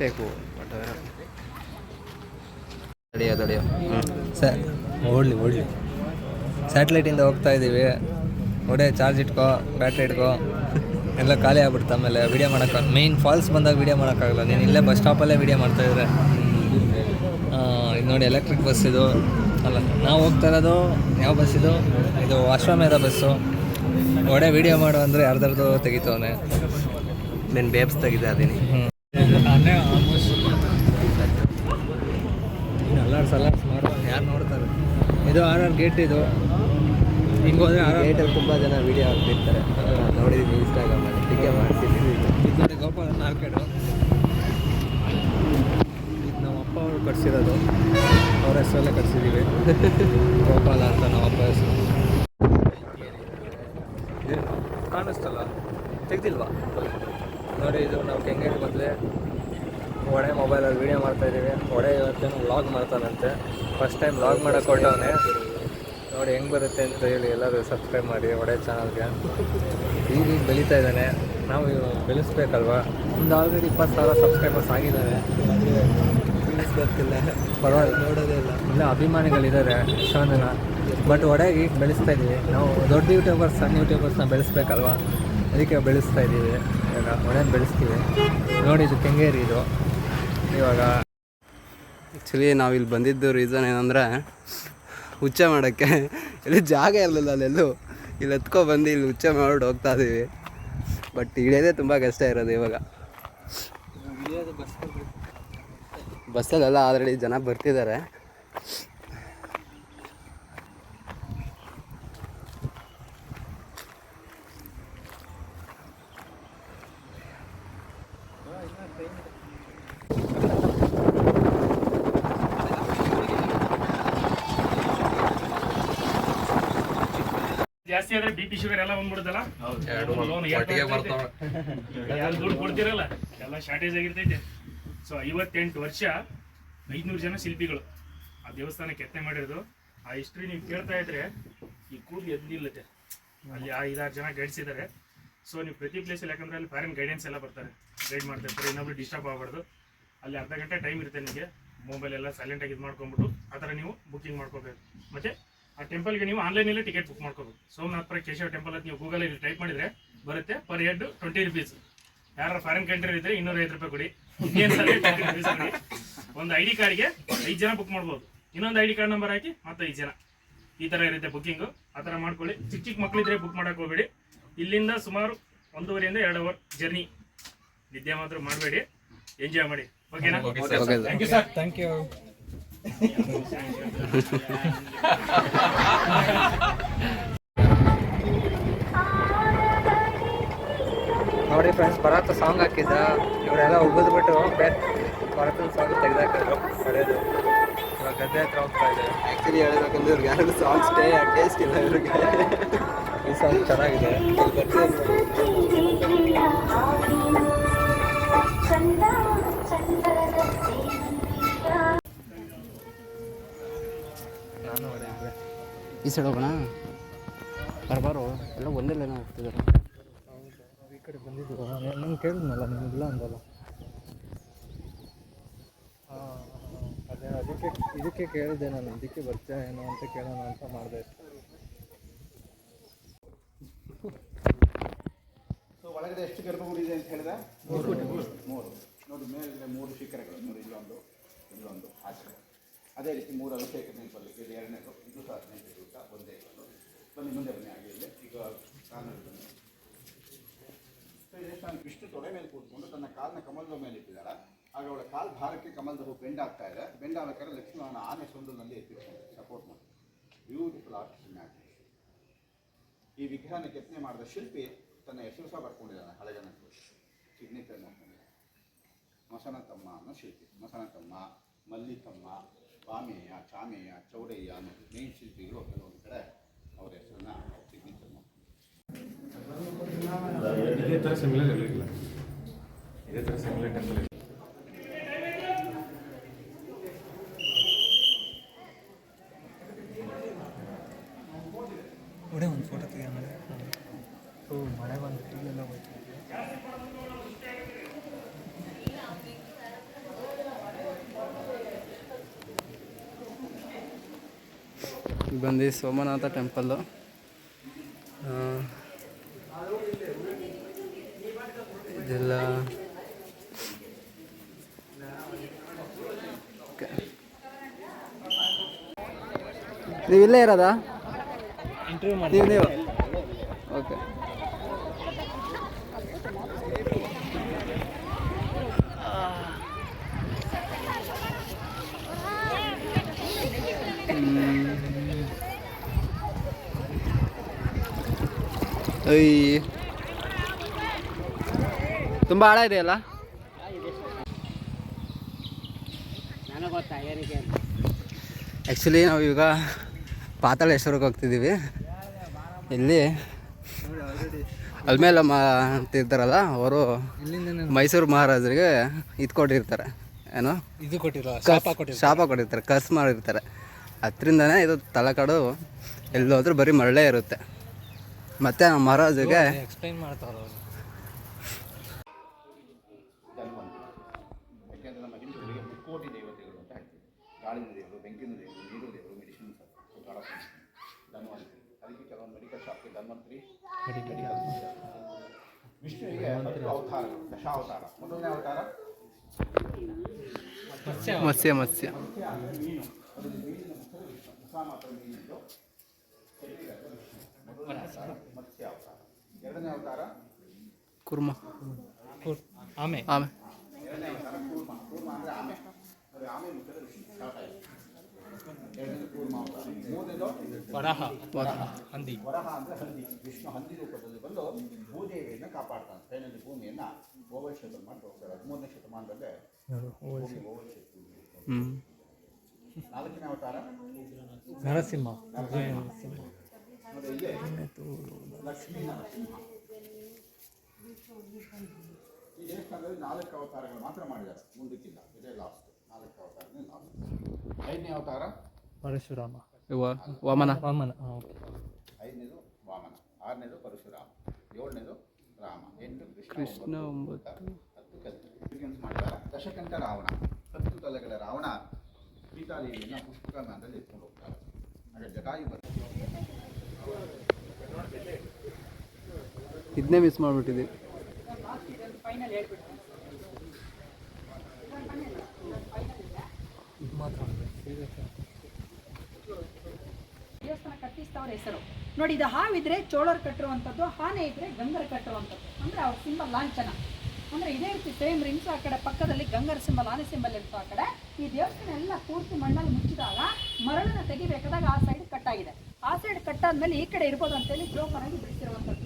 Mistake but ತಡೆಯೋ ತಡೆಯೋ ಸ ಓಡಲಿ ಓಡಲಿ. ಸ್ಯಾಟಲೈಟಿಂದ ಹೋಗ್ತಾ ಇದ್ದೀವಿ ಒಡೆ ಚಾರ್ಜ್ ಇಟ್ಕೋ ಬ್ಯಾಟ್ರಿ ಇಟ್ಕೋ. ಎಲ್ಲ ಖಾಲಿ ಆಗ್ಬಿಡ್ತು ಆಮೇಲೆ ವೀಡಿಯೋ ಮಾಡೋಕ್ಕೆ ಮೇಯ್ನ್ ಫಾಲ್ಸ್ ಬಂದಾಗ ವೀಡಿಯೋ ಮಾಡೋಕ್ಕಾಗಲ್ಲ ನೀನು ಇಲ್ಲೇ ಬಸ್ ಸ್ಟಾಪಲ್ಲೇ ವೀಡಿಯೋ ಮಾಡ್ತಾಯಿದ್ರೆ ಇದು ನೋಡಿ ಎಲೆಕ್ಟ್ರಿಕ್ ಬಸ್ ಇದು. ಅಲ್ಲ ನಾವು ಹೋಗ್ತಾ ಇರೋದು ಯಾವ ಬಸ್ ಇದು? ಇದು ಅಶ್ವಮೇಧ ಬಸ್ಸು ಒಡೆ ವೀಡಿಯೋ ಮಾಡು ಅಂದರೆ ಯಾರ್ದಾರ್ದು ತೆಗಿತವನೆ. ನೀನು ಬೇಬ್ಸ್ ತೆಗಿತಾ ಇದ್ದೀನಿ ಅಲ್ಲಾಡ್ಸ್ ಅಲ್ಲಾಡ್ಸ್ ಮಾಡೋ ಯಾರು ನೋಡ್ತಾರೆ? ಇದು ಆರ್ ಆರ್ ಗೇಟ್ ಇದು. ಹಿಂಗೆ ಹೋದ್ರೆ ಆರ್ ಗೇಟಲ್ಲಿ ತುಂಬ ಜನ ವೀಡಿಯೋ ಹಾಕ್ತಿರ್ತಾರೆ. ನೋಡಿದ್ದೀನಿ ಇನ್ಸ್ಟಾಗ್ರಾಮಲ್ಲಿ ಟಿಕೆ ಮಾಡ್ತಿದ್ದೀನಿ ಇದು ನೋಡಿ ಗೋಪಾಲ ಮಾರ್ಕೆಟು ಇದು ನಮ್ಮ ಅಪ್ಪ ಅವರು ಕಟ್ಸಿರೋದು. ಅವ್ರ ಹೆಸರಲ್ಲೇ ಕಟ್ಸಿದ್ದೀವಿ ಗೋಪಾಲ ಅಂತ ನಮ್ಮ ಅಪ್ಪ ಹೆಸರು. ಕಾಣಿಸ್ತಲ್ಲ? ತೆಗ್ದಿಲ್ವಾ? ನೋಡಿ ಇದು ನಾವು ಕೆಂಗೇರಿ ಬಂದರೆ ಒಡೆ ಮೊಬೈಲಲ್ಲಿ ವೀಡಿಯೋ ಮಾಡ್ತಾ ಇದ್ದೀವಿ. ಒಡೆ ಇವತ್ತೇನು ವ್ಲಾಗ್ ಮಾಡ್ತಾನಂತೆ. ಫಸ್ಟ್ ಟೈಮ್ ವ್ಲಾಗ್ ಮಾಡೋಕೆ ನೋಡಿ ಹೆಂಗೆ ಬರುತ್ತೆ ಅಂತ ಹೇಳಿ ಎಲ್ಲರೂ ಸಬ್ಸ್ಕ್ರೈಬ್ ಮಾಡಿ ಒಡೆ ಚಾನಲ್ಗೆ ಈಗ ಬೆಳೀತಾ ಇದ್ದಾನೆ. ನಾವು ಇವಾಗ ಬೆಳೆಸ್ಬೇಕಲ್ವಾ? ಒಂದು ಆಲ್ರೆಡಿ ಇಪ್ಪತ್ತು ಸಾವಿರ ಸಬ್ಸ್ಕ್ರೈಬರ್ಸ್ ಆಗಿದ್ದಾರೆ ಪರವಾಗಿಲ್ಲ ನೋಡೋದೇ ಇಲ್ಲ. ಇಲ್ಲ ಅಭಿಮಾನಿಗಳಿದ್ದಾರೆ ಎಷ್ಟೊಂದು ಜನ ಬಟ್ ಒಡೆಗೆ ಈಗ ಬೆಳೆಸ್ತಾ ಇದ್ದೀವಿ. ನಾವು ದೊಡ್ಡ ಯೂಟ್ಯೂಬರ್ಸ್ ಸಣ್ಣ ಯೂಟ್ಯೂಬರ್ಸ್ನ ಬೆಳೆಸ್ಬೇಕಲ್ವಾ? ಅದಕ್ಕೆ ಬೆಳೆಸ್ತಾ ಇದ್ದೀವಿ. ಒಡೆನ ಬೆಳೆಸ್ತೀವಿ. ನೋಡಿ ಇದು ಕೆಂಗೇರಿ ಇದು. ಇವಾಗ ಆ್ಯಕ್ಚುಲಿ ನಾವು ಇಲ್ಲಿ ಬಂದಿದ್ದು ರೀಸನ್ ಏನಂದರೆ ಹುಚ್ಚ ಮಾಡೋಕ್ಕೆ ಇಲ್ಲಿ ಜಾಗ ಇರಲಿಲ್ಲ ಅಲ್ಲೆಲ್ಲೂ ಇಲ್ಲಿ ಎತ್ಕೊ ಬಂದು ಇಲ್ಲಿ ಹುಚ್ಚ ಮಾಡಿ ಹೋಗ್ತಾ ಇದ್ದೀವಿ ಬಟ್ ಇಳಿಯೋದೇ ತುಂಬ ಕಷ್ಟ ಇರೋದು ಇವಾಗ. ಬಸ್ಸಲ್ಲೆಲ್ಲ ಆಲ್ರೆಡಿ ಜನ ಬರ್ತಿದ್ದಾರೆ. ಜಾಸ್ತಿ ಆದ್ರೆ ಬಿ ಪಿ ಶುಗರ್ ಎಲ್ಲ ಬಂದ್ಬಿಡುತ್ತಲ್ಲ? ಯಾರು ದುಡ್ಡು ಕೊಡ್ತಿರಲ್ಲ ಎಲ್ಲ ಶಾರ್ಟೇಜ್ ಆಗಿರ್ತೈತೆ. ಸೊ ಐವತ್ತೆಂಟು ವರ್ಷ ಐದ್ನೂರು ಜನ ಶಿಲ್ಪಿಗಳು. ಆ ದೇವಸ್ಥಾನ ಕೆತ್ತನೆ ಮಾಡಿರೋದು. ಆ ಹಿಸ್ಟ್ರಿ ನೀವು ಕೇಳ್ತಾ ಇದ್ರೆ ಈ ಕೂದಲು ಎದ್ದಿಲ್ಲತ್ತೆ. ಅಲ್ಲಿ ಆ ಐದಾರು ಜನ ಗೈಡ್ಸಿದ್ದಾರೆ ಸೊ ನೀವು ಪ್ರತಿ ಪ್ಲೇಸಲ್ಲಿ ಯಾಕಂದ್ರೆ ಅಲ್ಲಿ ಫಾರಿನ್ ಗೈಡೆನ್ಸ್ ಎಲ್ಲ ಬರ್ತಾರೆ. ಗೈಡ್ ಮಾಡ್ತಾರೆ ಇನ್ನೊಬ್ರು ಡಿಸ್ಟರ್ಬ್ ಆಗಬಾರ್ದು. ಅಲ್ಲಿ ಅರ್ಧ ಗಂಟೆ ಟೈಮ್ ಇರುತ್ತೆ ನಿಮಗೆ. ಮೊಬೈಲ್ ಎಲ್ಲ ಸೈಲೆಂಟ್ ಆಗಿ ಇದು ಮಾಡ್ಕೊಂಡ್ಬಿಟ್ಟು ಆ ಥರ ನೀವು ಬುಕಿಂಗ್ ಮಾಡ್ಕೋಬೇಕು. ಮತ್ತೆ ಆ ಟೆಂಪಲ್ಗೆ ನೀವು ಆನ್ಲೈನಲ್ಲೇ ಟಿಕೆಟ್ ಬುಕ್ ಮಾಡ್ಕೋಬೇಕು ಸೋಮನಾಥ್ಪುರ ಕೇಶವ ಟೆಂಪಲ್ ಅಂತ ನೀವು ಗೂಗಲಲ್ಲಿ ಟೈಪ್ ಮಾಡಿದ್ರೆ ಬರುತ್ತೆ ಪರ್ ಹೆಡ್ ಟ್ವೆಂಟಿ ರುಪೀಸ್ ಯಾರ ಫಾರಿನ್ ಕಂಟ್ರಿ ಇದ್ರೆ ಇನ್ನೂರ ಐದು ರೂಪಾಯಿ ಕೊಡಿ. ಇಂಡಿಯನ್ಸ್ ಅಲ್ಲಿ 20 rupees ಒಂದು ಐ ಡಿ ಕಾರ್ಡ್ಗೆ ಐದು ಜನ ಬುಕ್ ಮಾಡ್ಬೋದು. ಇನ್ನೊಂದು ಐ ಡಿ ಕಾರ್ಡ್ ನಂಬರ್ ಹಾಕಿ ಮತ್ತೆ ಐದು ಜನ. ಈ ಥರ ಇರುತ್ತೆ ಬುಕ್ಕಿಂಗು ಆ ಥರ ಮಾಡ್ಕೊಳ್ಳಿ. ಚಿಕ್ಕ ಚಿಕ್ಕ ಮಕ್ಕಳಿದ್ರೆ ಬುಕ್ ಮಾಡೋಕೆ ಹೋಗ್ಬೇಡಿ. ಇಲ್ಲಿಂದ ಸುಮಾರು ಒಂದೂವರೆಯಿಂದ ಎರಡು ಅವರ್ ಜರ್ನಿ ನಿದ್ದೆ ಮಾತ್ರ ಮಾಡಬೇಡಿ. ಎಂಜಾಯ್ ಮಾಡಿ. ಓಕೆನಾ thank you sir thank you ನೋಡಿ ಫ್ರೆಂಡ್ಸ್ ಭರತ ಸಾಂಗ್ ಹಾಕಿದ್ದ ಇವರೆಲ್ಲ ಉಗಿದ್ಬಿಟ್ಟು ಬೇರೆ ಭರತನ ಸಾಂಗ್ ತೆಗೆದಾಕಿದ್ರು. ಹೊಡೆಯೋದು ಇವಾಗ ಗದ್ದೆ ಹತ್ರ ಹೋಗ್ತಾ ಇದೆ. ಆ್ಯಕ್ಚುಲಿ ಹೇಳಬೇಕಂದ್ರೆ ಇವ್ರಿಗೆ ಯಾರಿಗೂ ಸಾಂಗ್ ಸ್ಟೇ ಟೇಸ್ಟ್ ಇಲ್ಲ ಇವ್ರಿಗೆ. ಈ ಸಾಂಗ್ ಚೆನ್ನಾಗಿದೆ. ಬರ್ತೀನಿ ಈ ಸೈಡ್ ಹೋಗೋಣ ಬರ್ಬಾರು ಎಲ್ಲ ಒಂದೇ ಲೈನ್ ಹೋಗ್ತಿದ್ದಾರೆ ಈ ಕಡೆ ಬಂದಿದ್ದು ನಂಗೆ ಕೇಳಿದ್ನಲ್ಲ ನಿಮಗಿಲ್ಲ ಇಲ್ಲ ಅಂದಲ್ಲ. ಹಾಂ ಅದೇ ಅದಕ್ಕೆ ಇದಕ್ಕೆ ಕೇಳಿದೆ ನಾನು ಇದಕ್ಕೆ ಬರ್ತೀಯ ಏನೋ ಅಂತ ಕೇಳೋಣ ಅಂತ ಮಾಡಿದೆ. ಸೊ ಒಳಗಡೆ ಎಷ್ಟು ಗರ್ಭಗುಡಿ ಇದೆ ಅಂತ ಹೇಳಿದೆ? ಮೂರು. ನೋಡಿ ಮೇಲೆ ಮೂರು ಶಿಖರಗಳು ನೋಡಿ ಇಲ್ಲೊಂದು ಇಲ್ಲೊಂದು ಆಚೆ. ಅದೇ ರೀತಿ ಮೂರು ಅಭಿಷೇಕ ನೆನಪಲ್ಲಿ ಇದು ಎರಡನೇದು ಇದು ಸಹ ದಿವಸ ಒಂದೇ ಬನ್ನಿ, ಮುಂದೆ ಬನ್ನಿ, ಹಾಗೆ ಇಲ್ಲಿ ಈಗ ನಾನು ಬನ್ನಿ. ವಿಷ್ಣು ತೊಡೆ ಮೇಲೆ ಕೂತ್ಕೊಂಡು ತನ್ನ ಕಾಲನ್ನ ಕಮಲದ ಮೇಲೆ ಇಟ್ಟಿದ್ದಾಳೆ. ಆಗ ಅವಳ ಕಾಲು ಭಾರಕ್ಕೆ ಕಮಲದ ಹೂ ಬೆಂಡ್ ಆಗ್ತಾ ಇದೆ. ಬೆಂಡ್ ಆಗ್ಬೇಕಾದ್ರೆ ಲಕ್ಷ್ಮಣ ಆನೆ ಸೊಂದದಲ್ಲಿ ಎತ್ತಿರ್ತಾರೆ ಸಪೋರ್ಟ್ ಮಾಡಿ ಬ್ಯೂಟಿಫುಲ್ ಆರ್ಟಿಸ್ಟ್ ಇಮ್ಯಾಜಿನೇಷನ್ ಈ ವಿಗ್ರಹನ ಕೆತ್ತನೆ ಮಾಡಿದ ಶಿಲ್ಪಿ ತನ್ನ ಹೆಸರು ಸಹ ಬರ್ಕೊಂಡಿದ್ದಾನೆ, ಹಳೆಗನ ಸಿಗ್ನೇಚರ್ ಮಾಡ್ಕೊಂಡಿದ್ದಾನೆ. ಮಸನ ತಮ್ಮ ಅನ್ನೋ ಶಿಲ್ಪಿ. ಮಸನ ತಮ್ಮ ಮಲ್ಲಿಕಮ್ಮ ಬಾಮೇಯ ಚಾಮೆಯ, ಚೌಡಯ್ಯ ಅನ್ನೋದು ಮೇನ್ ಶಿಲ್ಪಿಗಳು ಕೆಲವೊಂದು ಕಡೆ ಅವರ ಹೆಸರನ್ನ ಸಿಗ್ನೇಚರ್ ಮಾಡ್ತಾರೆ. ಇದೇ ಥರ ಸಿಮಿಲರ್ ಇರಲಿಲ್ಲ ಇದೇ ಥರ ಸಿಮಿಲರ್ ಟೆಂಪಲ್ ಬಂದು ಸೋಮನಾಥ ಟೆಂಪಲ್ಲು. ಇದೆಲ್ಲ ನೀವಿಲ್ಲೇ ನೀವು ಇಲ್ಲೇ ಇರೋದಾ ನೀವು ನೀವು. ಅಯ್ಯ ತುಂಬ ಆಳ ಇದೆಯಲ್ಲ ಆ್ಯಕ್ಚುಲಿ ನಾವು ಈಗ ಪಾತಾಳೇಶ್ವರಕ್ಕೆ ಹೋಗ್ತಿದ್ದೀವಿ. ಇಲ್ಲಿ ಅಲ್ಮೇಲಮ್ಮ ಅಂತ ಇರ್ತಾರಲ್ಲ ಅವರು ಮೈಸೂರು ಮಹಾರಾಜರಿಗೆ ಇದು ಕೊಟ್ಟಿರ್ತಾರೆ. ಏನೋ? ಇದು ಕೊಟ್ಟಿರೋ ಶಾಪ ಕೊಟ್ಟಿರ್ತಾರೆ ಕಸ್ ಮಾಡಿರ್ತಾರೆ. ಅದರಿಂದನೇ ಇದು ತಲಕಾಡು ಎಲ್ಲೋದ್ರೂ ಬರೀ ಮರಳೇ ಇರುತ್ತೆ. ಮತ್ತು ನಮ್ಮ ಮಹಾರಾಜಗೆ. ಎಕ್ಸ್ಪ್ಲೈನ್ ಮಾಡ್ತಾರ ಯಾಕೆಂದರೆ ನಮ್ಮ ಹಿಂದೂಗಳಿಗೆ ಮುಕ್ಕೋಟಿ ದೇವತೆಗಳು ಅಂತ ಹೇಳ್ತೀವಿ. ಗಾಳಿನ ದೇವರು ಬೆಂಕಿನ ದೇವರು ನೀರು ದೇವರು ಮೆಡಿಸಿನ್ ಧನ್ವಂತರಿ. ಅದಕ್ಕೆ ಕೆಲವೊಂದು ಮೆಡಿಕಲ್ ಶಾಪ್ಗೆ ಧನ್ವಂತರಿ. ಮೆಡಿಕಲ್ ವಿಷ್ಣುವಿಗೆ ಅವತಾರಗಳು ದಶಾವತಾರ. ಮೊದಲನೇ ಅವತಾರ? ಮತ್ಸ್ಯ. ಮತ್ಸ್ಯ ಹೊಸ ಮಾತ್ರ ಮೀನಿದ್ದು. ಮೊದಲನೇ ಅವತಾರ ಅವತಾರ. ಎರಡನೇ ಅವತಾರ? ಕುರ್ಮ. ಆಮೆ. ಆಮೆ. ಎರಡನೇ ಅವತಾರ ಕೂರ್ಮ. ಕೂರ್ಮ ಅಂದರೆ ಆಮೆ. ಆಮೆ ಮುಖದ ಋಷಿ ಎರಡನೇ ಕೂರ್ಮ ಅವತಾರ. ಮೂರನೇದು? ವರಾಹ. ಹಂದಿ. ವರಹ ಅಂದರೆ ಹಂದಿ. ವಿಷ್ಣು ಹಂದಿ ರೂಪದಲ್ಲಿ ಬಂದು ಭೂದೇವಿಯನ್ನು ಕಾಪಾಡ್ತಾನೆ. ಕೈನಲ್ಲಿ ಭೂಮಿಯನ್ನು ಓವಲ್ ಶೇಪಲ್ಲಿ ಮಾಡಿ ಹೋಗ್ತಾರೆ. ಹದಿಮೂರನೇ ಶತಮಾನದಲ್ಲೇ ಓವಲ್ ಹ್ಞೂ ನಾಲ್ಕನೇ ಅವತಾರ? ನರಸಿಂಹ. ನೋಡಿ ಇಲ್ಲೇ ಲಕ್ಷ್ಮೀ ನರಸಿಂಹ ಈ ದೇವಸ್ಥಾನದಲ್ಲಿ ನಾಲ್ಕು ಅವತಾರಗಳು ಮಾತ್ರ ಮಾಡಿದ್ದಾರೆ ಮುಂದಕ್ಕಿಲ್ಲ ಇದೇ ಲಾಸ್ಟ್ ನಾಲ್ಕು ಅವತಾರನೇ ಲಾಸ್ಟ್ ಐದನೇ ಅವತಾರ ಪರಶುರಾಮ ವಾಮನ. ವಾಮನ ಐದನೇದು ವಾಮನ ಆರನೇದು ಪರಶುರಾಮ ಏಳನೇದು ರಾಮ ಎಂಟು ಕೃಷ್ಣ ಒಂಬತ್ತು, ಹತ್ತು ಎಕ್ಸ್ಪೀರಿಯನ್ಸ್ ಮಾಡಿದ್ದಾರೆ ದಶಕಂಠ ರಾವಣ ಹತ್ತು ತಲೆಗಳ ರಾವಣ ಸೀತಾದೇವಿಯನ್ನು ಪುಷ್ಪಕರ್ಣದಲ್ಲಿ ಎತ್ಕೊಂಡು ಹೋಗ್ತಾರೆ ಆಗ ಜಟಾಯು ಬರ್ತಾರೆ ಇದನ್ನೇ ಮಿಸ್ ಮಾಡಿಬಿಟ್ಟಿದ್ದೀವಿ. ದೇವಸ್ಥಾನ ಕಟ್ಟಿಸ್ತವ್ರ ಹೆಸರು. ನೋಡಿ ಇದು ಹಾವಿದ್ರೆ ಚೋಳರ್ ಕಟ್ಟಿರುವಂಥದ್ದು ಹಾನೆ ಇದ್ರೆ ಗಂಗರ್ ಕಟ್ಟಿರುವಂಥದ್ದು. ಅಂದ್ರೆ ಅವ್ರ ಸಿಂಬಲ್ ಲಾಂಛನ. ಅಂದ್ರೆ ಇದೇ ರೀತಿ ಸೇಮ್ ರಿಂಗ್ಸ್ ಆ ಕಡೆ ಪಕ್ಕದಲ್ಲಿ ಗಂಗರ್ ಸಿಂಬಲ್ ಆನೆ ಸಿಂಬಲ್ ಇತ್ತು ಆ ಕಡೆ. ಈ ದೇವಸ್ಥಾನ ಎಲ್ಲ ಪೂರ್ತಿ ಮಣ್ಣಲ್ಲಿ ಮುಚ್ಚಿದಾಗ ಮರಳನ್ನ ತೆಗಿಬೇಕಾದಾಗ ಆ ಸೈಡ್ ಕಟ್ಟಾಗಿದೆ ಆ ಸೈಡ್ ಕಟ್ಟಾದ್ಮೇಲೆ ಈ ಕಡೆ ಇರ್ಬೋದು ಅಂತೇಳಿ ಜೋಪಾನಾಗಿ ಬಿಡಿಸಿರುವಂಥದ್ದು.